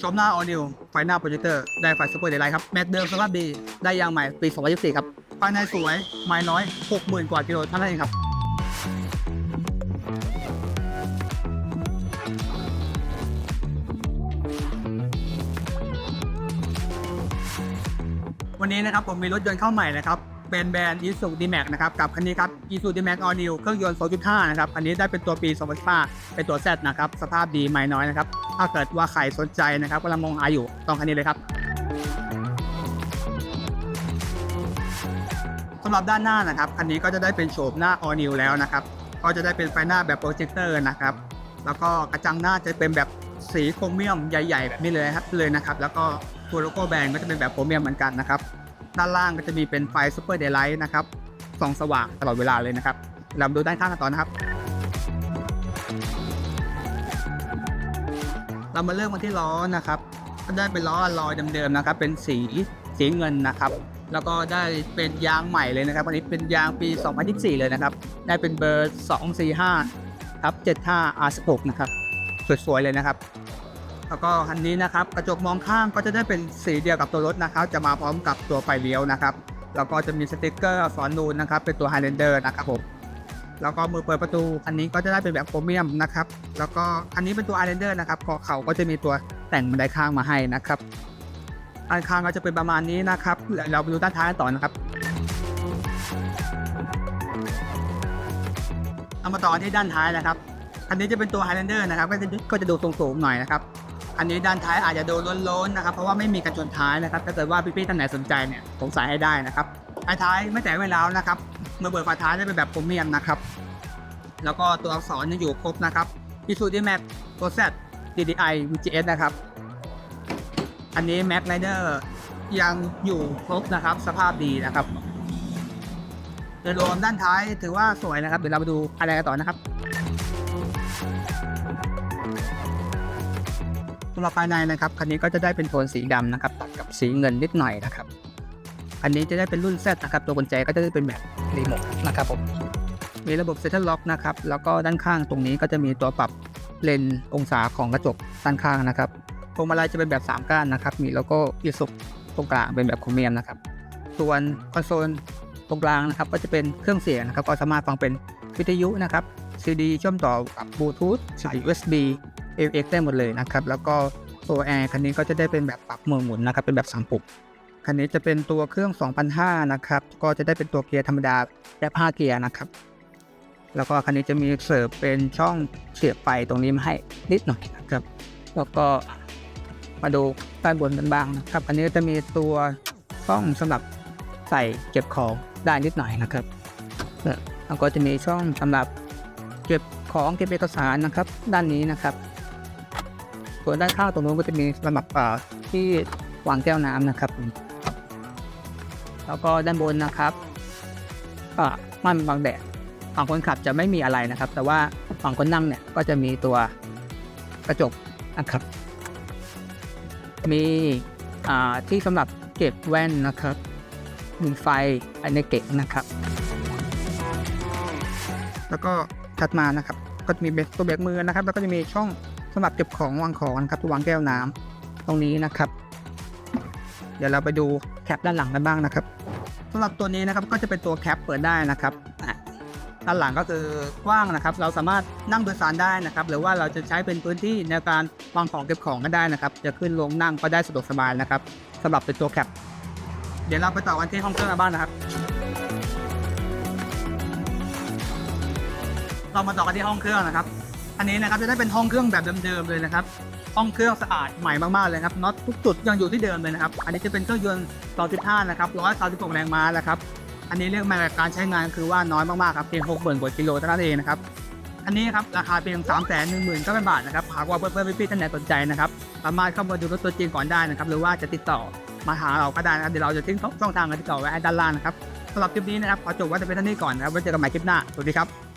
ชมหน้าออนิวไฟหน้าโปรเจคเตอร์ได้ไฟซูเปอร์เดลไลท์ครับ แม็กเดิมสภาพดี ได้ยางใหม่ปี 2024 ครับ ภายในสวย ไม้น้อย 60,000 กว่ากิโลเท่านั้นเองครับ วันนี้นะครับผมมีรถยนต์เข้าใหม่นะครับ เป็นแบรนด์ Isuzu D-Max นะครับกับคันนี้ครับ Isuzu D-Max All New เครื่องยนต์ 2.5 นะครับอันนี้ได้เป็นตัวปี 2015เป็นตัว Z นะครับสภาพดีไม่น้อยนะครับถ้าเกิดว่าใครสนใจนะครับกำลังมองหาอยู่ต้องคันนี้เลยครับสำหรับด้านหน้านะครับคันนี้ก็จะได้เป็นโฉมหน้า All New แล้วนะครับก็จะได้เป็นไฟหน้าแบบโปรเจคเตอร์นะครับแล้วก็กระจังหน้าจะเป็นแบบสีโครเมียมใหญ่ๆแบบนี้เลยครับเลยนะครับแล้วก็ตัวโลโก้แบรนด์ก็จะเป็นแบบโครเมียมเหมือนกันนะครับ ด้านล่างก็จะมีเป็นไฟซูเปอร์เดย์ไลท์นะครับส่องสว่างตลอดเวลาเลยนะครับเรามาดูด้านข้างกันต่อนะครับ เรามาเริ่มกันที่ล้อนะครับ ก็ได้เป็นล้ออลลอยเดิมๆนะครับ เป็นสีสีเงินนะครับ แล้วก็ได้เป็นยางใหม่เลยนะครับอันนี้เป็นยางปี 2024 เลยนะครับ ได้เป็นเบอร์ 245ครับ75 R16 นะครับ สวยๆเลยนะครับ แล้วก็คันนี้นะครับกระจกมองข้างก็จะได้เป็นสีเดียวกับตัวรถนะครับ จะมาพร้อมกับตัวไฟเลี้ยวนะครับแล้วก็จะมีสติกเกอร์สอักษรนูนนะครับ เป็นตัว Highlander นะครับผมแล้วก็มือเปิดประตูคันนี้ก็จะได้เป็นแบบโครเมียมนะครับ แล้วก็คันนี้เป็นตัว Highlander นะครับคอเขาก็จะมีตัวแต่งบันไดข้างมาให้นะครับด้านข้างก็จะเป็นประมาณนี้นะครับเดี๋ยวเราไปดูด้านท้ายต่อนะครับเอามาต่อที่ด้านท้ายนะครับ อันนี้จะเป็นตัว Highlander นะครับ ก็จะก็จะดูสูงๆหน่อยนะครับ อันนี้ด้านท้ายอาจจะโดูล้นๆนะครับเพราะว่าไม่มีกันชนท้ายนะครับถ้าเกิดว่าพี่ๆท่านไหนสนใจเนี่ยผมใส่ให้ได้นะครับท้ายท้ายไม่แต่ไว้แล้วนะครับเมื่อเปิดฝาท้ายจะเป็นแบบโครเมียมนะครับ แล้วก็ตัวอักษรยังอยู่ครบนะครับ i s u z u Max ตัว Z DDI VGS นะครับ อันนี้ Max Rider ยังอยู่ครบนะครับ สภาพดีนะครับโดยรวมด้านท้ายถือว่าสวยนะครับ เดี๋ยวเราไปดูอะไรกันต่อนะครับำหรับภายในนะครับคันนี้ก็จะได้เป็นโทนสีดำนะครับตัดกับสีเงินนิดหน่อยนะครับอันนี้จะได้เป็นรุ่น Z นะครับตัวกุญแจก็จะได้เป็นแบบรีโมทนะครับผมมีระบบเซ็นทรัลล็อกนะครับแล้วก็ด้านข้างตรงนี้ก็จะมีตัวปรับเลนส์องศาของกระจกด้านข้างนะครับพวงมาลัยจะเป็นแบบ 3 ก้านนะครับมีโลโก้อิสุกตรงกลางเป็นแบบโครเมียมนะครับส่วนคอนโซลตรงกลางนะครับก็จะเป็นเครื่องเสียงนะครับก็สามารถฟังเป็นวิทยุนะครับ CD เชื่อมต่อกับบลูทูธสาย USB AX ได้หมดเลยนะครับ แล้วก็ตัวแอร์คันนี้ก็จะได้เป็นแบบปรับมือหมุนนะครับ เป็นแบบสามปุ่มคันนี้จะเป็นตัวเครื่อง2005นะครับ ก็จะได้เป็นตัวเกียร์ธรรมดาแบบ5เกียร์นะครับ แล้วก็คันนี้จะมีเสิร์ฟเป็นช่องเสียบไฟตรงนี้มาให้นิดหน่อยนะครับ แล้วก็มาดูด้านบนกันบ้างนะครับ อันนี้จะมีตัวช่องสำหรับใส่เก็บของได้นิดหน่อยนะครับแล้วก็จะมีช่องสำหรับเก็บของเก็บเอกสารนะครับ ด้านนี้นะครับ ส่วนด้านข้างตรงนู้นก็จะมีสำหรับอ่าที่วางแก้วน้ำนะครับ แล้วก็ด้านบนนะครับก็ม่านบังแดดฝั่งคนขับจะไม่มีอะไรนะครับ แต่ว่าฝั่งคนนั่งเนี่ยก็จะมีตัวกระจกนะครับ มีที่สำหรับเก็บแว่นนะครับมีไฟภายในเก๋งนะครับ แล้วก็ถัดมานะครับ ก็จะมีเบรกตัวเบรกมือนะครับ แล้วก็จะมีช่อง สำหรับเก็บของวางของนะครับที่วางแก้วน้ำตรงนี้นะครับ เดี๋ยวเราไปดูแคปด้านหลังกันบ้างนะครับสำหรับตัวนี้นะครับก็จะเป็นตัวแคปเปิดได้นะครับด้านหลังก็คือกว้างนะครับ เราสามารถนั่งโดยสารได้นะครับ หรือว่าเราจะใช้เป็นพื้นที่ในการวางของเก็บของก็ได้นะครับ จะขึ้นลงนั่งก็ได้สะดวกสบายนะครับสำหรับเป็นตัวแคปเดี๋ยวเราไปต่อกันที่ห้องเครื่องกันบ้างนะครับ เรามาต่อกันที่ห้องเครื่องนะครับ อันนี้นะครับจะได้เป็นห้องเครื่องแบบเดิมๆเลยนะครับห้องเครื่องสะอาดใหม่มากๆเลยครับน็อตทุกจุดยังอยู่ที่เดิมเลยนะครับอันนี้จะเป็นเครื่องยนต์2.5นะครับ136แรงม้าแล้วครับอันนี้เรื่องมาจากการใช้งานคือว่าน้อยมากๆครับเพียง60,000กว่ากิโลเท่านั้นเองนะครับอันนี้ครับราคาเพียง3 1 9 0 0 0 0บาทนะครับหากว่าเพื่อนๆพี่ๆท่านไหนสนใจนะครับสามารถเข้ามาดูรถตัวจริงก่อนได้นะครับหรือว่าจะติดต่อมาหาเราก็ได้นะครับเดี๋ยวเราจะทิ้งช่องทางการติดต่อไว้ด้านล่างนะครับสำหรับคลิปนี้นะครับขอจบไว้แต่เพียงเท่านี้ก่อนนะครับไว้เจอกันใหม่คลิปหน้าสวัสดีครับ